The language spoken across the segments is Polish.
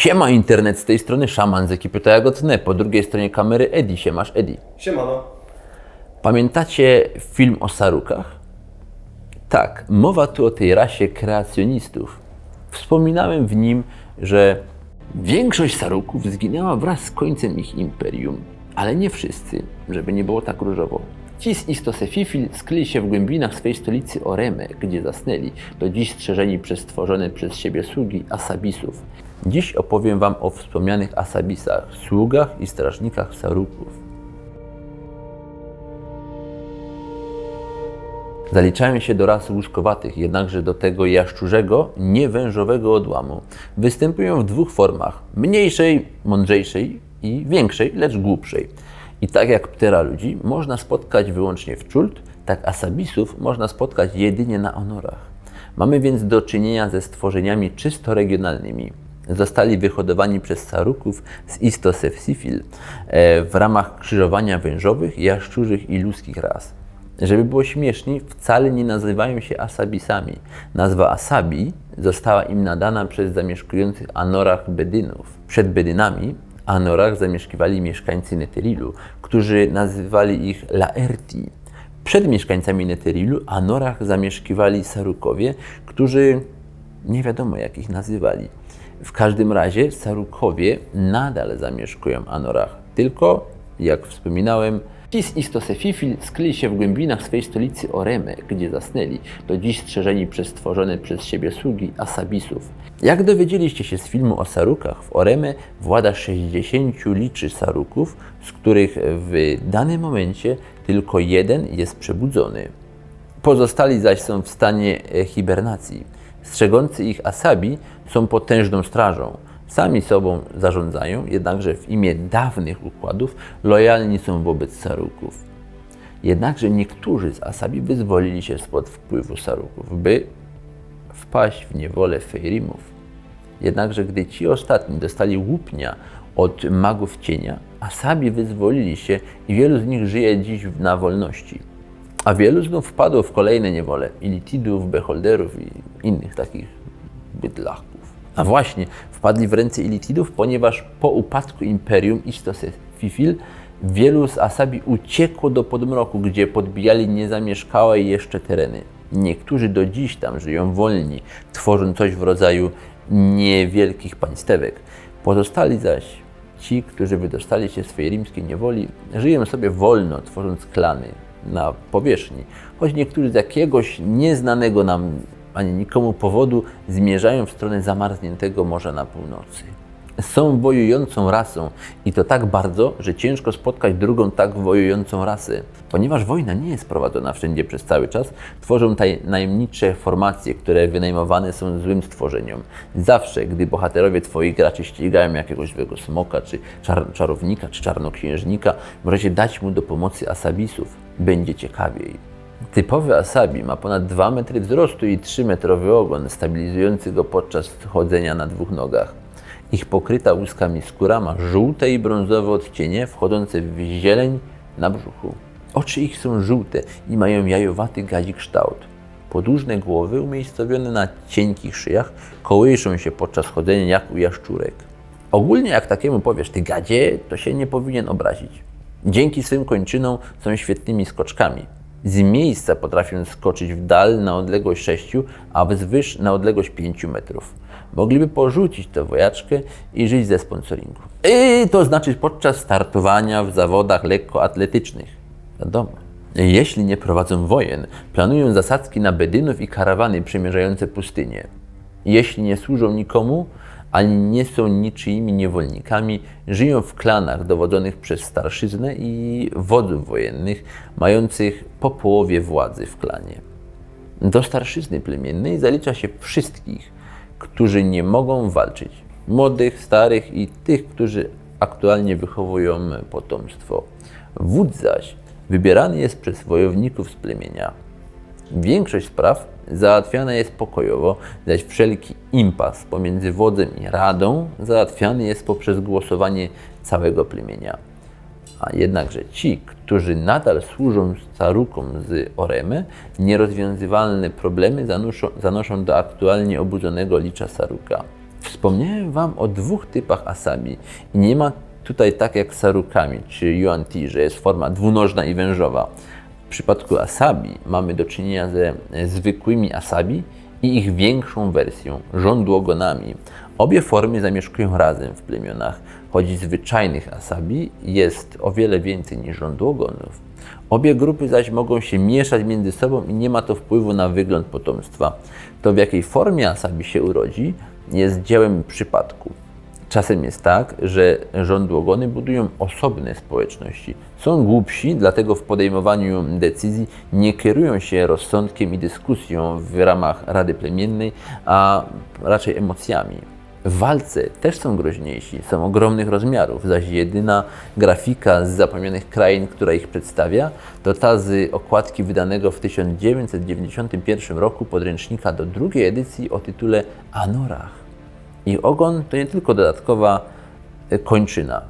Siema internet, z tej strony Szaman z ekipy Tajagotne, po drugiej stronie kamery Edi, siemasz Edi. Siemano. Pamiętacie film o Sarukach? Tak, mowa tu o tej rasie kreacjonistów. Wspominałem w nim, że większość Saruków zginęła wraz z końcem ich imperium, ale nie wszyscy, żeby nie było tak różowo. Ci z Istosefifil skryli się w głębinach swej stolicy Oreme, gdzie zasnęli, do dziś strzeżeni przez stworzone przez siebie sługi Asabisów. Dziś opowiem Wam o wspomnianych Asabisach, sługach i strażnikach Saruków. Zaliczają się do rasy łóżkowatych, jednakże do tego jaszczurzego, niewężowego odłamu. Występują w dwóch formach: mniejszej, mądrzejszej i większej, lecz głupszej. I tak jak ptera ludzi można spotkać wyłącznie w czult, tak asabisów można spotkać jedynie na honorach. Mamy więc do czynienia ze stworzeniami czysto regionalnymi. Zostali wyhodowani przez Saruków z Istosefsifil e, w ramach krzyżowania wężowych, jaszczurzych i ludzkich ras. Żeby było śmieszniej, wcale nie nazywają się Asabisami. Nazwa Asabi została im nadana przez zamieszkujących Anorach Bedynów. Przed Bedynami Anorach zamieszkiwali mieszkańcy Neterilu, którzy nazywali ich Laerti. Przed mieszkańcami Neterilu Anorach zamieszkiwali Sarukowie, którzy nie wiadomo jak ich nazywali. W każdym razie Sarukowie nadal zamieszkują Anorach, tylko jak wspominałem, Ci z Istosefifil skryli się w głębinach swej stolicy Oreme, gdzie zasnęli, do dziś strzeżeni przez stworzone przez siebie sługi Asabisów. Jak dowiedzieliście się z filmu o Sarukach, w Oreme włada 60 liczy Saruków, z których w danym momencie tylko jeden jest przebudzony. Pozostali zaś są w stanie hibernacji. Strzegący ich Asabi są potężną strażą. Sami sobą zarządzają, jednakże w imię dawnych układów lojalni są wobec Saruków. Jednakże niektórzy z Asabi wyzwolili się spod wpływu Saruków, by wpaść w niewolę Fejrimów. Jednakże gdy ci ostatni dostali łupnia od magów cienia, Asabi wyzwolili się i wielu z nich żyje dziś na wolności. A wielu znów wpadło w kolejne niewole Ilitidów, Beholderów i innych takich bydlaków. A właśnie, wpadli w ręce Ilitidów, ponieważ po upadku imperium Istosefifil wielu z Asabi uciekło do podmroku, gdzie podbijali niezamieszkałe jeszcze tereny. Niektórzy do dziś tam żyją wolni, tworzą coś w rodzaju niewielkich państewek. Pozostali zaś ci, którzy wydostali się z swojej rimskiej niewoli, żyją sobie wolno, tworząc klany na powierzchni, choć niektórzy z jakiegoś nieznanego nam ani nikomu powodu zmierzają w stronę zamarzniętego morza na północy. Są wojującą rasą i to tak bardzo, że ciężko spotkać drugą tak wojującą rasę. Ponieważ wojna nie jest prowadzona wszędzie przez cały czas, tworzą tajemnicze formacje, które wynajmowane są złym stworzeniom. Zawsze, gdy bohaterowie Twoich graczy ścigają jakiegoś złego smoka, czy czar czarownika, czy czarnoksiężnika, możecie dać mu do pomocy asabisów. Będzie ciekawiej. Typowy asabi ma ponad 2 metry wzrostu i 3-metrowy ogon, stabilizujący go podczas chodzenia na dwóch nogach. Ich pokryta łuskami skóra ma żółte i brązowe odcienie wchodzące w zieleń na brzuchu. Oczy ich są żółte i mają jajowaty gazi kształt. Podłużne głowy umiejscowione na cienkich szyjach kołyszą się podczas chodzenia jak u jaszczurek. Ogólnie jak takiemu powiesz ty gadzie, to się nie powinien obrazić. Dzięki swym kończynom są świetnymi skoczkami. Z miejsca potrafią skoczyć w dal na odległość 6, a wzwyż na odległość 5 metrów. Mogliby porzucić tę wojaczkę i żyć ze sponsoringu. I to znaczy podczas startowania w zawodach lekkoatletycznych. Wiadomo. Jeśli nie prowadzą wojen, planują zasadzki na bedynów i karawany przemierzające pustynię. Jeśli nie służą nikomu, ani nie są niczyimi niewolnikami, żyją w klanach dowodzonych przez starszyznę i wodzów wojennych, mających po połowie władzy w klanie. Do starszyzny plemiennej zalicza się wszystkich, którzy nie mogą walczyć. Młodych, starych i tych, którzy aktualnie wychowują potomstwo. Wódz zaś wybierany jest przez wojowników z plemienia. Większość spraw załatwiana jest pokojowo, zaś wszelki impas pomiędzy wodzem i radą załatwiany jest poprzez głosowanie całego plemienia. A jednakże ci, którzy nadal służą starukom z Oremy, nierozwiązywalne problemy zanoszą, zanoszą do aktualnie obudzonego licza Saruka. Wspomniałem Wam o dwóch typach asabi i nie ma tutaj tak jak z sarukami czy yuan-ti, że jest forma dwunożna i wężowa. W przypadku asabi mamy do czynienia ze zwykłymi asabi i ich większą wersją, żądłogonami. Obie formy zamieszkują razem w plemionach, choć zwyczajnych asabi jest o wiele więcej niż żądłogonów. Obie grupy zaś mogą się mieszać między sobą i nie ma to wpływu na wygląd potomstwa. To w jakiej formie asabi się urodzi jest dziełem przypadku. Czasem jest tak, że żądłogony budują osobne społeczności. Są głupsi, dlatego w podejmowaniu decyzji nie kierują się rozsądkiem i dyskusją w ramach Rady Plemiennej, a raczej emocjami. W walce też są groźniejsi, są ogromnych rozmiarów, zaś jedyna grafika z zapomnianych krain, która ich przedstawia, to ta z okładki wydanego w 1991 roku podręcznika do drugiej edycji o tytule Anorach. Ich ogon to nie tylko dodatkowa e, kończyna,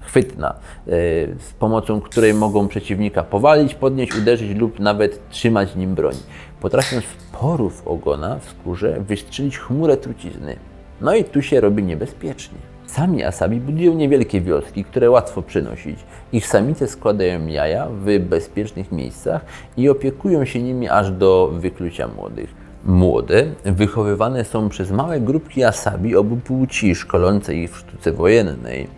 chwytna, e, z pomocą której mogą przeciwnika powalić, podnieść, uderzyć lub nawet trzymać nim broń. Potrafią z porów ogona w skórze wystrzelić chmurę trucizny. No i tu się robi niebezpiecznie. Sami asabi budują niewielkie wioski, które łatwo przenosić. Ich samice składają jaja w bezpiecznych miejscach i opiekują się nimi aż do wyklucia młodych. Młode wychowywane są przez małe grupki asabi obu płci, szkolące ich w sztuce wojennej.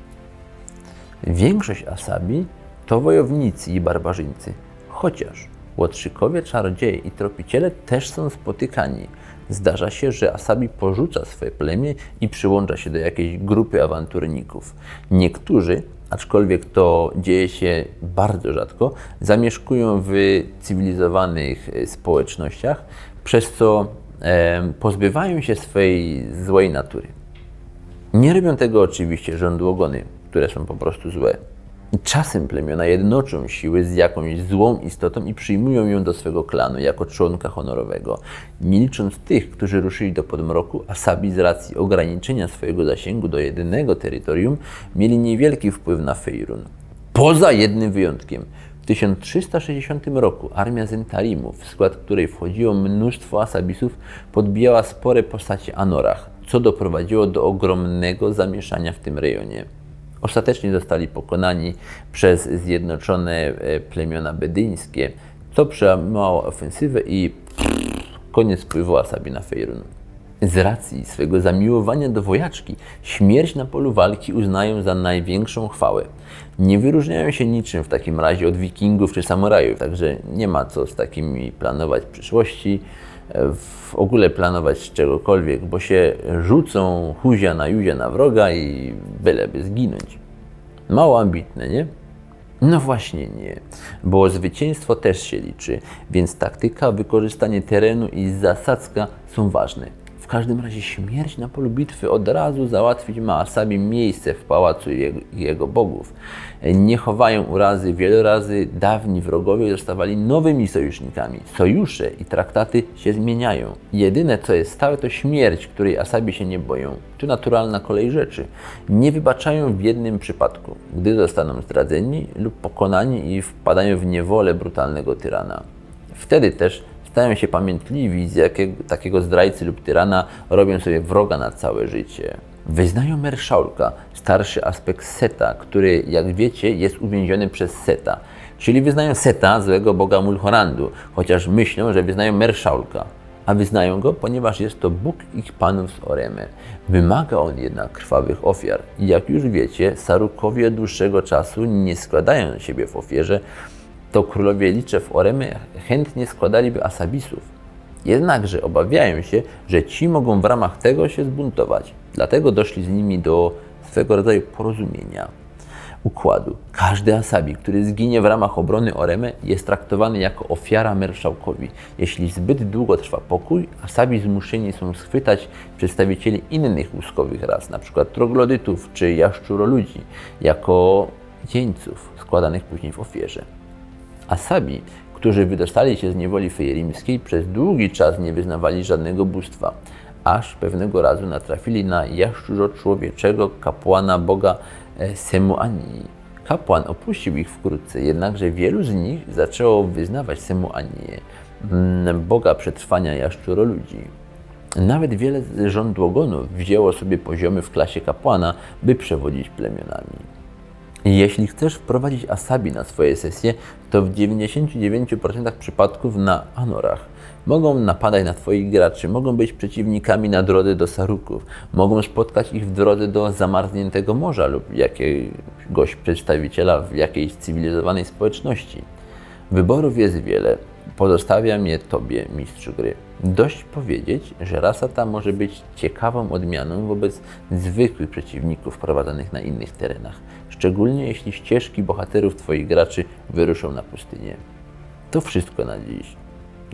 Większość asabi to wojownicy i barbarzyńcy, chociaż łotrzykowie, czarodzieje i tropiciele też są spotykani. Zdarza się, że asabi porzuca swoje plemię i przyłącza się do jakiejś grupy awanturników. Niektórzy, aczkolwiek to dzieje się bardzo rzadko, zamieszkują w cywilizowanych społecznościach, przez co e, pozbywają się swojej złej natury. Nie robią tego oczywiście żądłogony, które są po prostu złe. Czasem plemiona jednoczą siły z jakąś złą istotą i przyjmują ją do swego klanu jako członka honorowego. Nie licząc tych, którzy ruszyli do podmroku, Asabi z racji ograniczenia swojego zasięgu do jedynego terytorium mieli niewielki wpływ na Fejrun. Poza jednym wyjątkiem – w 1360 roku armia Zentarimów, w skład której wchodziło mnóstwo Asabisów, podbijała spore postacie Anorach, co doprowadziło do ogromnego zamieszania w tym rejonie. Ostatecznie zostali pokonani przez zjednoczone e, plemiona bedyńskie, co przełamało ofensywę i koniec wpływu Asabi na Fejrun. Z racji swego zamiłowania do wojaczki, śmierć na polu walki uznają za największą chwałę. Nie wyróżniają się niczym w takim razie od wikingów czy samurajów, także nie ma co z takimi planować przyszłości, w ogóle planować czegokolwiek, bo się rzucą huzia na juzia na wroga i byleby zginąć. Mało ambitne, nie? No właśnie nie, bo zwycięstwo też się liczy, więc taktyka, wykorzystanie terenu i zasadzka są ważne. W każdym razie śmierć na polu bitwy od razu załatwić ma Asabi miejsce w pałacu jego, jego bogów. Nie chowają urazy, wiele razy dawni wrogowie zostawali nowymi sojusznikami. Sojusze i traktaty się zmieniają. Jedyne co jest stałe to śmierć, której Asabi się nie boją. To naturalna kolej rzeczy. Nie wybaczają w jednym przypadku, gdy zostaną zdradzeni lub pokonani i wpadają w niewolę brutalnego tyrana. Wtedy też stają się pamiętliwi z jakiego, takiego zdrajcy lub tyrana, robią sobie wroga na całe życie. Wyznają Merszaulka, starszy aspekt Seta, który, jak wiecie, jest uwięziony przez Seta. Czyli wyznają Seta, złego boga Mulhorandu, chociaż myślą, że wyznają Merszaulka. A wyznają go, ponieważ jest to Bóg ich panów z Oremy. Wymaga on jednak krwawych ofiar. I jak już wiecie, Sarukowie od dłuższego czasu nie składają siebie w ofierze, to królowie licze w Oremy chętnie składaliby Asabisów. Jednakże obawiają się, że ci mogą w ramach tego się zbuntować. Dlatego doszli z nimi do swego rodzaju porozumienia, układu. Każdy Asabi, który zginie w ramach obrony Oremy, jest traktowany jako ofiara Merszałkowi. Jeśli zbyt długo trwa pokój, Asabi zmuszeni są schwytać przedstawicieli innych łuskowych ras, np. troglodytów czy jaszczuroludzi, jako jeńców składanych później w ofierze. Asabi, którzy wydostali się z niewoli fejerimskiej, przez długi czas nie wyznawali żadnego bóstwa, aż pewnego razu natrafili na jaszczurzo-człowieczego kapłana boga e, Semuanii. Kapłan opuścił ich wkrótce, jednakże wielu z nich zaczęło wyznawać Semuanię, mm, boga przetrwania jaszczuroludzi. Nawet wiele żądłogonów wzięło sobie poziomy w klasie kapłana, by przewodzić plemionami. Jeśli chcesz wprowadzić asabi na swoje sesje, to w 99% przypadków na anorach. Mogą napadać na Twoich graczy, mogą być przeciwnikami na drodze do Saruków, mogą spotkać ich w drodze do zamarzniętego morza lub jakiegoś przedstawiciela w jakiejś cywilizowanej społeczności. Wyborów jest wiele. Pozostawiam je Tobie, mistrzu gry. Dość powiedzieć, że rasa ta może być ciekawą odmianą wobec zwykłych przeciwników prowadzonych na innych terenach, szczególnie jeśli ścieżki bohaterów Twoich graczy wyruszą na pustynię. To wszystko na dziś.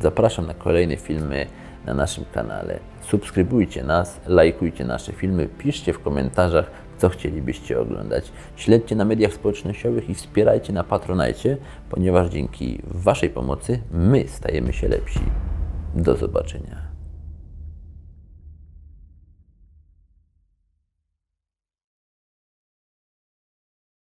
Zapraszam na kolejne filmy na naszym kanale. Subskrybujcie nas, lajkujcie nasze filmy, piszcie w komentarzach, co chcielibyście oglądać. Śledźcie na mediach społecznościowych i wspierajcie na Patronajcie, ponieważ dzięki Waszej pomocy my stajemy się lepsi. Do zobaczenia.